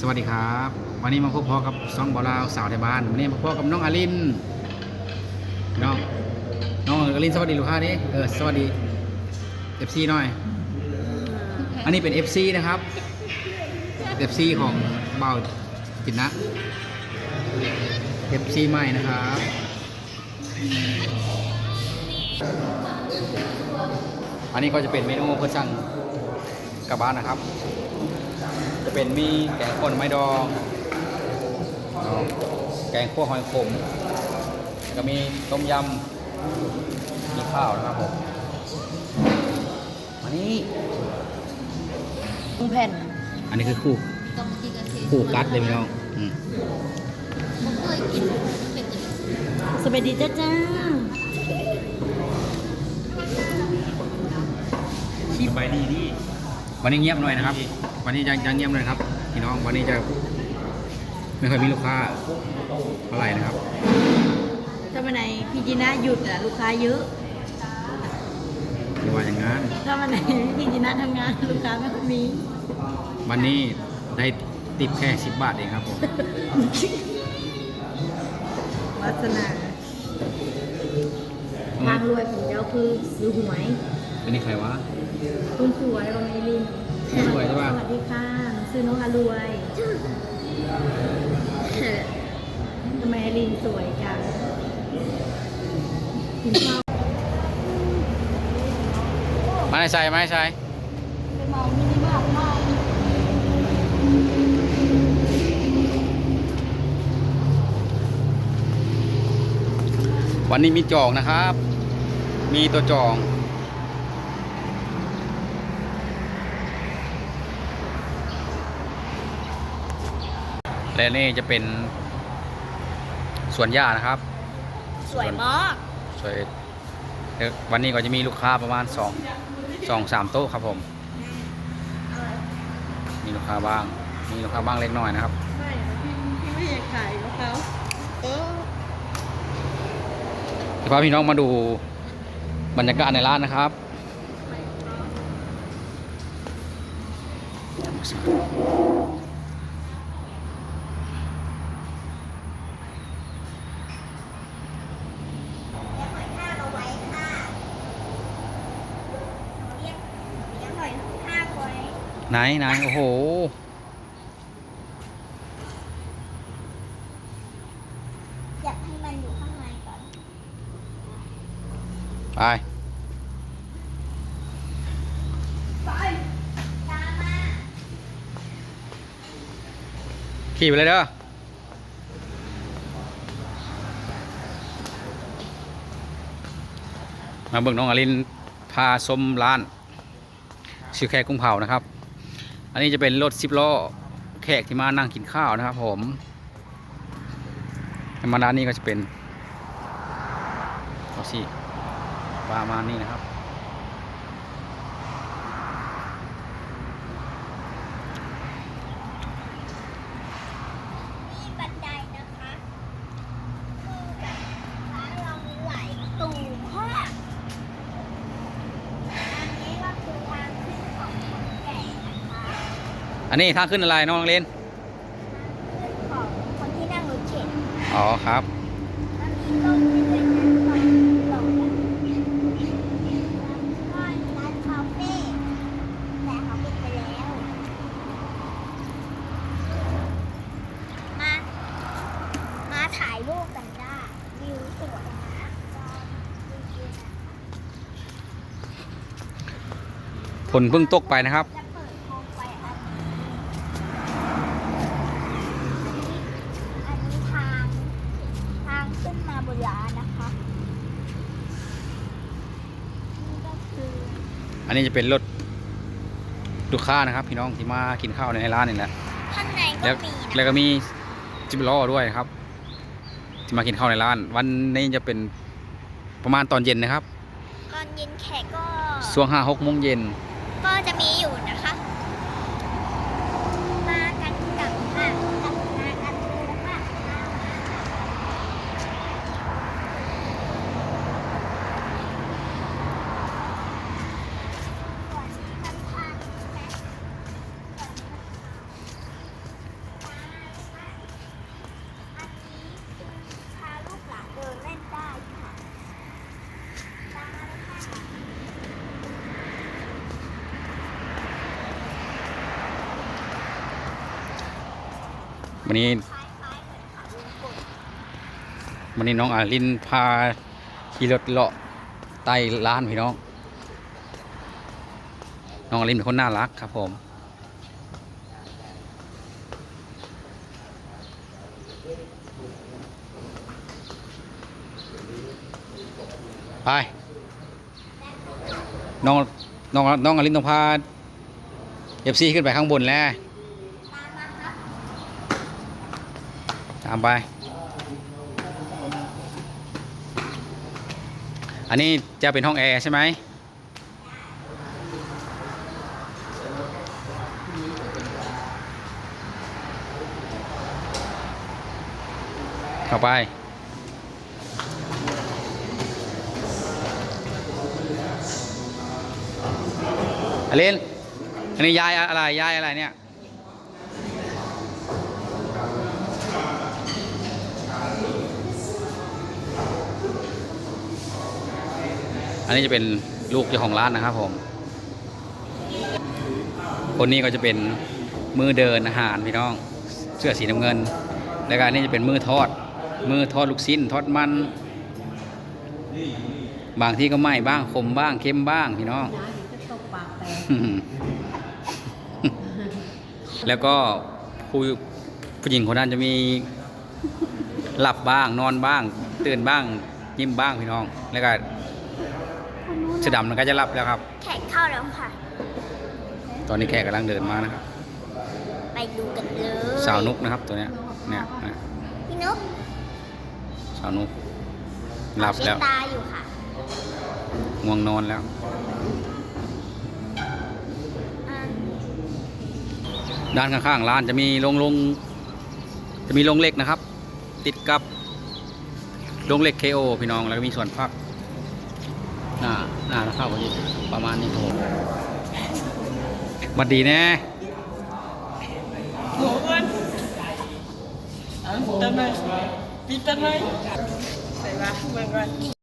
สวัสดีครับ วันนี้มาพบพ่อกับซองบอลาวสาวไทยบ้านวันนี้มาพบกับน้องอาลินน้องน้องอาลินสวัสดีลูกค้าดิเออสวัสดี FC หน่อย อันนี้เป็น FC นะครับ FC ของเบาจิตนะ FC ใหม่นะครับอันนี้ก็จะเป็นเมนูเพื่อสั่งกลับบ้านนะครับ จะเป็นมีแกงป่นไม้ดองเอาแกงคั่วหอยขม แล้วก็มีต้มยำ มีข้าวนะครับผมอันนี้ลุงแผ่น อันนี้คือคู่คู่กัดเลยพี่น้องอืมสวัสดีจ้าจ้าขี้ไปดีดีวันนี้เงียบหน่อยนะครับ วันนี้ยังยังเงียบหน่อยครับพี่น้องวันนี้จะไม่ค่อยมีลูกค้าเท่าไหร่นะครับ ถ้าวันไหนพี่จีน่าหยุดอะลูกค้าเยอะหรือว่าอย่างนั้นถ้าวันไหนพี่จีน่าทำงานลูกค้าไม่ค่อยมีวันนี้ได้ติปแค่สิบบาทเองครับผมวาสนาทางรวยของเจ้าคือซื้อหวยอันนี้ใครวะคุณสวยวันนี้ลินคุณ สวยใช่ปะสวัสดีค่ะหนูซื้อน้องอารวยทำไมลินสวยจังกินข้าวมาใส่มาใส่ไปมองมินิมาร์ทมากวันนี้มีจองนะครับ มีตัวจอง และนี่จะเป็นสวนหญ้านะครับ สวยมากสวยเดี๋ยววันนี้ก็จะมีลูกค้าประมาณสองสองสามโต๊ะครับผม มีลูกค้าบ้าง มีลูกค้าบ้างเล็กน้อยนะครับไม่พี่พี่ไม่อยากขายกับเขาเออเดี๋ยวพาพี่น้องมาดูบรรยากาศในร้านนะครับ ไหนไหนโอ้โห อยากให้มันอยู่ข้างในก่อนไป ไปตามมาขี่ไปเลยเด้อมาเบิ่งน้องอลินพาชมร้านชื่อแขกกุ้งเผานะครับ อันนี้จะเป็นรถสิบล้อแขกที่มานั่งกินข้าวนะครับผมมาด้านนี้ก็จะเป็นโอซี่ประมาณนี้นะครับ นี่บันไดนะคะคือแบบร้านเรามีหลายตูมากอันนี้ก็คือทางขึ้นของคนแก่นะคะ อันนี้ทางขึ้นอะไรน้องอลินขึ้นของคนที่นั่งรถเข็นอ๋อครับ แล้วมีต้นที่เป็นน้ำตกลงก็ร้านคาเฟ่แต่เขาปิดไปแล้ว มา มาถ่ายรูปกันได้วิวสวยนะวิวๆนะฝนเพิ่งตกไปนะครับจะเปิดโคมไฟอันนี้อันนี้ทางทาง ขึ้นมาบนร้านนะคะนี่ก็คืออันนี้จะเป็นรถลูกค้านะครับ พี่น้องที่มากินข้าวในร้านนี่แหละข้างในก็แล้วมีแล้วนะก็มีจิบล้อด้วยครับที่มากินข้าวในร้าน วันนี้จะเป็นประมาณตอนเย็นนะครับ ตอนเย็นแขกก็ ช่วงห้าหกโมงเย็น ก็จะมีอยู่นะคะ มากันกับค่ะกับมากันเลยค่ะมามาส่วนนี้มันทางนี้นะส่วนนี้มันทาง วันนี้วันนี้น้องอาลินพาขี่รถเลาะใต้ร้านพี่น้อง น้องอาลินเป็นคนน่ารักครับผมไปน้องน้องน้องอาลินต้องพาเอฟซีขึ้นไปข้างบนแล้ว ตามมาครับตามไป อันนี้จะเป็นห้องแอร์ใช่ไหมเข้าไป อลินอันนี้ยายอะไร ยายอะไรเนี่ย อันนี้จะเป็นลูกเจ้าของร้านนะครับผม คนนี้ก็จะเป็นมือเดินอาหารพี่น้อง เสื้อสีน้ำเงิน แล้วก็อันนี้จะเป็นมือทอด มือทอดลูกชิ้นทอดมัน บางที่ก็ไหม้บ้างคมบ้างเค็มบ้างพี่น้อง แล้วก็ผู้ผู้หญิงคนนั้นจะมีหลับบ้างนอนบ้าง ตื่นบ้างยิ้มบ้างพี่น้อง แล้วก็เสอดำมันก็จะหลับแล้วครับ แขกเข้าแล้วค่ะ ตอนนี้แขกกำลังเดินมานะครับ ไปดูกันเลยสาวนุกนะครับตัวเนี้ยเนี่ยนะพี่นุ๊กสาวนุกหลับแล้วเช็ดตาอยู่ค่ะง่วงนอนแล้ว อ่าด้านข้างๆร้านจะมีโรงโรงจะมีโรงเหล็กนะครับ ติดกับโรงเหล็ก KO พี่น้องแล้วก็มีส่วนพักห น้าหน้าเข้าก็จะประมาณนี้ครับผมบัดดีแน่ Tama. Pita na. Diba? Mga